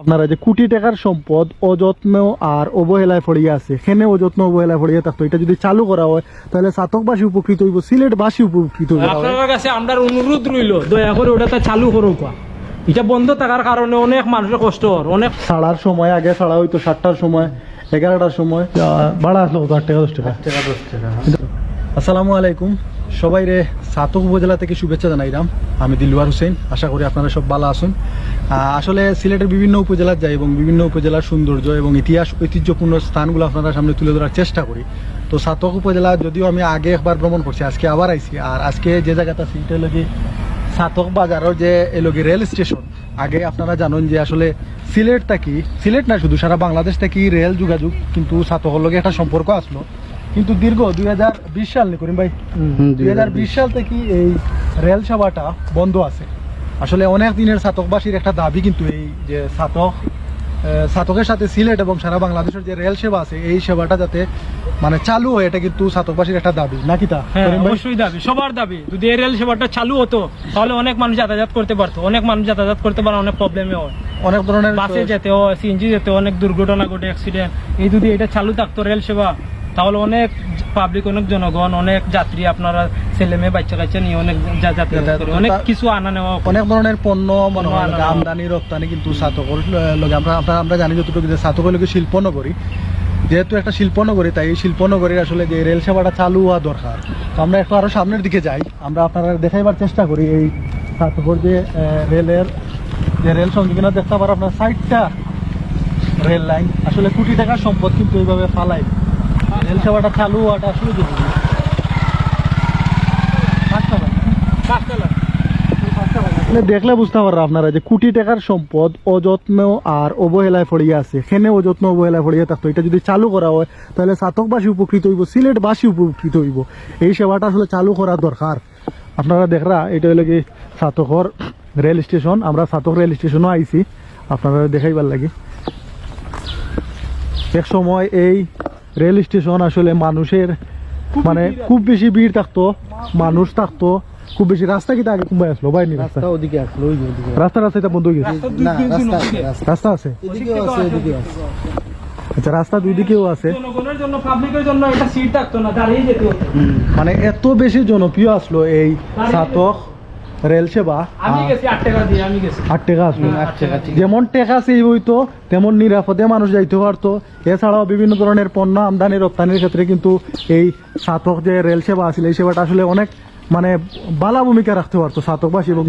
আপনারা যে কোটি টাকার সম্পদ অযত্ন আর অবহেলায় পড়িয়ে আছে। সেখানে অযত্ন অবহেলায় পড়িয়ে থাকতো। এটা যদি চালু করা হয় তাহলে চাতকবাসী উপকৃত হইব সিলেটবাসী উপকৃত হইব। আপনার কাছে আমরা অনুরোধ রইল দয়া করে ওটাতে চালু করুক এটা বন্ধ থাকার কারণে অনেক মানুষের কষ্ট হয় অনেক ছাড়ার সময় আগে ছাড়া হইতো সাতটার সময় এগারোটার সময় আহ, ভাড়া আসলো আট টাকা দশ টাকা। আসসালামু আলাইকুম। সবাই রে সাতক উপজেলা থেকে শুভেচ্ছা জানাইলাম আমি দিলওয়ার হোসেন, আশা করি আপনারা সব ভালো আসুন আসলে সিলেটের বিভিন্ন উপজেলার যাই এবং বিভিন্ন উপজেলার সৌন্দর্য এবং ইতিহাস ঐতিহ্যপূর্ণ স্থানগুলো আপনারা সামনে তুলে ধরার চেষ্টা করি। তো সাতক উপজেলা যদিও আমি আগে একবার ভ্রমণ করছি, আজকে আবার আইছি। আর আজকে যে জায়গাটা আছি, এটা সাতক বাজারের যে এলোকি রেল স্টেশন। আগে আপনারা জানেন যে আসলে সিলেট থাকি সিলেট না শুধু, সারা বাংলাদেশ থেকে রেল যোগাযোগ, কিন্তু সাতকের লগে একটা সম্পর্ক আসলো। কিন্তু দীর্ঘ দুই হাজার বিশ সাল নি করিম ভাই। দুই হাজার বিশ। সাল থেকে এই রেল সেবাটা বন্ধ আছে। আসলে অনেক দিনের সাতকবাসীর একটা দাবি কিন্তু এই যে সাতক আহ, সাতকের সাথে সিলেট এবং সারা বাংলাদেশের যে রেল সেবা আছে এই সেবাটা যাতে মানে চালু হয় এটা কিন্তু সাতকবাসীর একটা দাবি নাকি তা? হ্যাঁ? অবশ্যই দাবি সবার দাবি। যদি এই রেল সেবাটা চালু হতো তাহলে অনেক মানুষ যাতায়াত করতে পারতো অনেক মানুষ যাতায়াত করতে পারে অনেক প্রবলেমে হয়। অনেক ধরনের বাসে যেতে হয় সিএনজি যেতে অনেক দুর্ঘটনা ঘটে অ্যাক্সিডেন্ট এই যদি এটা চালু থাকতো রেল সেবা তাহলে অনেক পাবলিক অনেক জনগণ অনেক যাত্রী আপনারা ছেলে মেয়ে বাচ্চা কাচ্চা নিয়ে অনেক অনেক কিছু আনা নেওয়া অনেক ধরনের পণ্য মনে হয় আমদানি রপ্তানি কিন্তু লগে আমরা আমরা আমরা জানি যতটুকু যে সাতকের লগে শিল্পনগরী যেহেতু একটা শিল্পনগরী তাই এই শিল্পনগরীর আসলে যে রেল সেবাটা চালু হওয়া দরকার। তো আমরা একটু আরও সামনের দিকে যাই। আমরা আপনারা দেখাইবার চেষ্টা করি এই সাতকর যে রেলের যে রেল সংযোজনা দেখতে পারো আপনার সাইডটা রেল লাইন। আসলে কোটি টাকার সম্পদ কিন্তু এইভাবে ফালাই রেল সেবাটা চালু হওয়াটা আসলে জরুরি। মানে দেখলে বুঝতে পারো আপনারা যে কোটি টাকার সম্পদ অযত্ন আর অবহেলায় পড়িয়ে আছে। সেখানে অযত্ন অবহেলায় পড়িয়ে থাকতো। এটা যদি চালু করা হয় তাহলে চাতকবাসী উপকৃত হইব সিলেটবাসী উপকৃত হইব। এই সেবাটা আসলে চালু করা দরকার। আপনারা দেখরা এটা হলো কি সাতকর রেল স্টেশন। আমরা সাতক রেল স্টেশনও আইছি। আপনারা দেখাইবার লাগে। এক সময় এই রেল স্টেশন আসলে মানুষের মানে খুব বেশি ভিড় থাকতো মানুষ থাকতো খুব বেশি রাস্তা কিন্তু আগে কুম্বাই আসলো? বাইনি রাস্তা। রাস্তা ওদিকে আসলো রাস্তা রাস্তা এটা বন্ধ হয়ে গেছে। না রাস্তা আছে? এদিকেও আছে ওদিকেও আছে। আচ্ছা রাস্তা দুই দিকেও আছে। জনগণের জন্য পাবলিকের জন্য এটা সিট থাকতো না দাঁড়িয়ে যেতে হতো। মানে এত বেশি জনপ্রিয় আসলো এই সাতক। রেল সেবা? আট টাকা আসলো যেমন টেকা সেই হইতো তেমন নিরাপদে মানুষ যাইতে পারতো। এছাড়াও বিভিন্ন ধরনের পণ্য আমদানি রপ্তানির ক্ষেত্রে কিন্তু এই সাতক যে রেল সেবা আছিল এই সেবাটা আসলে অনেক মানে বালা ভূমিকা রাখতে পারতো সাতকবাসী এবং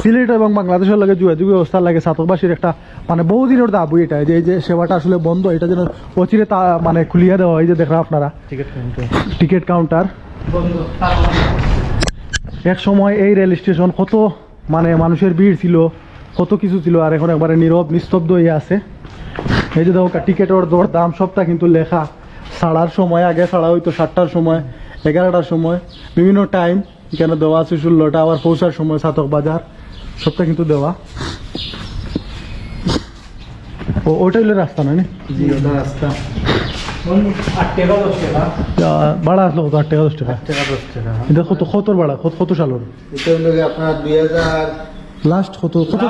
সিলেট এবং বাংলাদেশের লগে যোগাযোগ ব্যবস্থা লাগে সাতকবাসীর একটা মানে বহুদিনের দাবি এটা যে এই যে সেবাটা আসলে বন্ধ এটা যেন অচিরে তা মানে খুলিয়ে দেওয়া হয় যে দেখরা আপনারা। Ticket counter. Ticket counter. বন্ধ এক সময় এই রেল স্টেশন কত মানে মানুষের ভিড় ছিল, কত কিছু ছিল, আর এখন একবারে নীরব, নিস্তব্ধ হয়ে আছে। এই যে দেখো টিকেটের দর দাম সবটা কিন্তু লেখা। ছাড়ার সময়, আগে ছাড়া হইতো সাতটার সময়, এগারোটার সময়, বিভিন্ন টাইম কেন দেওয়া আছে ষোলোটা, আবার পৌঁছার সময় সাতক বাজার, সবটা কিন্তু দেওয়া। ও হইল রাস্তা নয় ওটা রাস্তা। টাকা ভাড়া আসলো কত আট টাকা দশ টাকা এটা কত কতর ভাড়া কত কত সালের এটা হলো গিয়ে আপনার দুই হাজার লাস্ট কত কত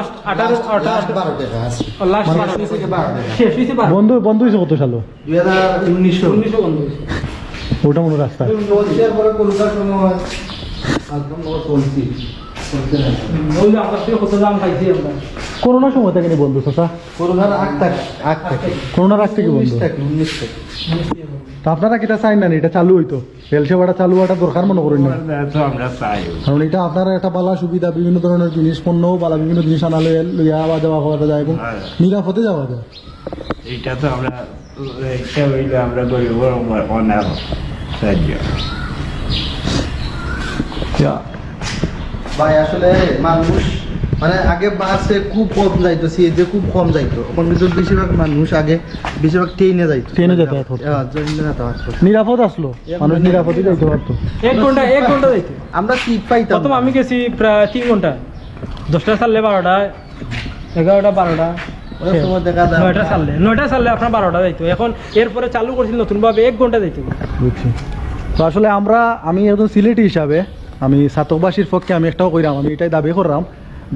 বন্ধ বন্ধ হয়েছে কত সালো ওটা মনে রাস্তা সময় একদম বড় চলছি চলছে না ওই যে আমার থেকে কত দাম খাইছি আমরা করোনার সময় থেকে নি বন্ধ চাচা? করোনার আগ থাকে আগ থেকে। করোনার আগ থেকে বন্ধ। তা আপনারা কিটা চাই না এটা চালু হইতো। রেল সেবাটা চালু হওয়াটা দরকার মনে করেন না? কারণ এটা আপনারা একটা বালা সুবিধা বিভিন্ন ধরনের জিনিস পণ্য বালা বিভিন্ন জিনিস আনা লইয়া লইয়া আওয়া যাওয়া করা যায় এবং নিরাপদে যাওয়া যায়। এটা তো আমরা এটা হইলে আমরা গরিব অনার সাহায্য। ভাই আসলে মানুষ মানে আগে বাসে খুব কম যাইতো সিএজে খুব কম যাইতো। এখন কিন্তু বেশিরভাগ মানুষ আগে বেশিরভাগ ট্রেনে যাইতো। ট্রেনে যাতায়াত হতো। হ্যাঁ, ট্রেনে যাতায়াত। নিরাপদ আসলো? মানুষ নিরাপদে যাইতে পারতো। এক ঘণ্টা এক ঘণ্টা যাইতে। আমরা সিট পাইতাম প্রথম আমি গেছি প্রায় তিন ঘণ্টা। দশটা সারলে বারোটা এগারোটা বারোটা। নয়টা সারলে নয়টা সারলে আপনার বারোটা যাইতো। এখন এরপরে চালু করছিল নতুনভাবে এক ঘণ্টা যাইতো। বুঝছি। তো আসলে আমরা আমি একজন সিলেটি হিসাবে আমি সাতকবাসীর পক্ষে আমি একটাও কইরাম আমি এটাই দাবি করলাম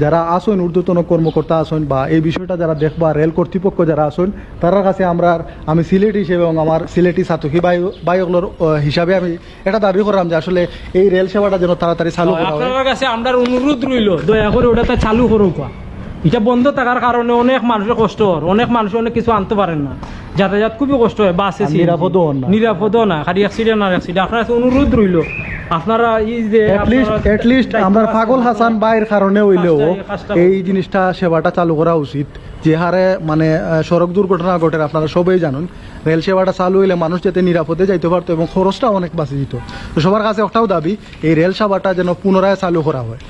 যারা আসুন ঊর্ধ্বতন কর্মকর্তা আসুন বা এই বিষয়টা যারা দেখবা রেল কর্তৃপক্ষ যারা আসুন তার কাছে আমরা আমি সিলেটি হিসেবে এবং আমার সিলেটি সাতকি বায়ু বায়ুগুলোর হিসাবে আমি এটা দাবি করলাম যে আসলে এই রেল সেবাটা যেন তাড়াতাড়ি চালু করা হয়। আপনার কাছে আমরা অনুরোধ রইল দয়া করে ওটা চালু করুক এটা বন্ধ থাকার কারণে অনেক মানুষের কষ্ট অনেক মানুষ অনেক কিছু আনতে পারেন না। যাতায়াত খুবই কষ্ট হয় বাসে আর নিরাপদও না। নিরাপদও না খালি অ্যাক্সিডেন্ট আর অ্যাক্সিডেন্ট আপনার কাছে অনুরোধ রইল আপনারা এই যে অ্যাটলিস্ট আমরা পাগল হাসান বাইয়ের কারণে হইলেও এই জিনিসটা সেবাটা চালু করা উচিত। যে হারে মানে সড়ক দুর্ঘটনা ঘটে আপনারা সবাই জানুন। রেল সেবাটা চালু হইলে মানুষ যাতে নিরাপদে যাইতে পারতো এবং খরচটা অনেক বাঁচে যেত তো সবার কাছে একটাও দাবি এই রেল সেবাটা যেন পুনরায় চালু করা হয়।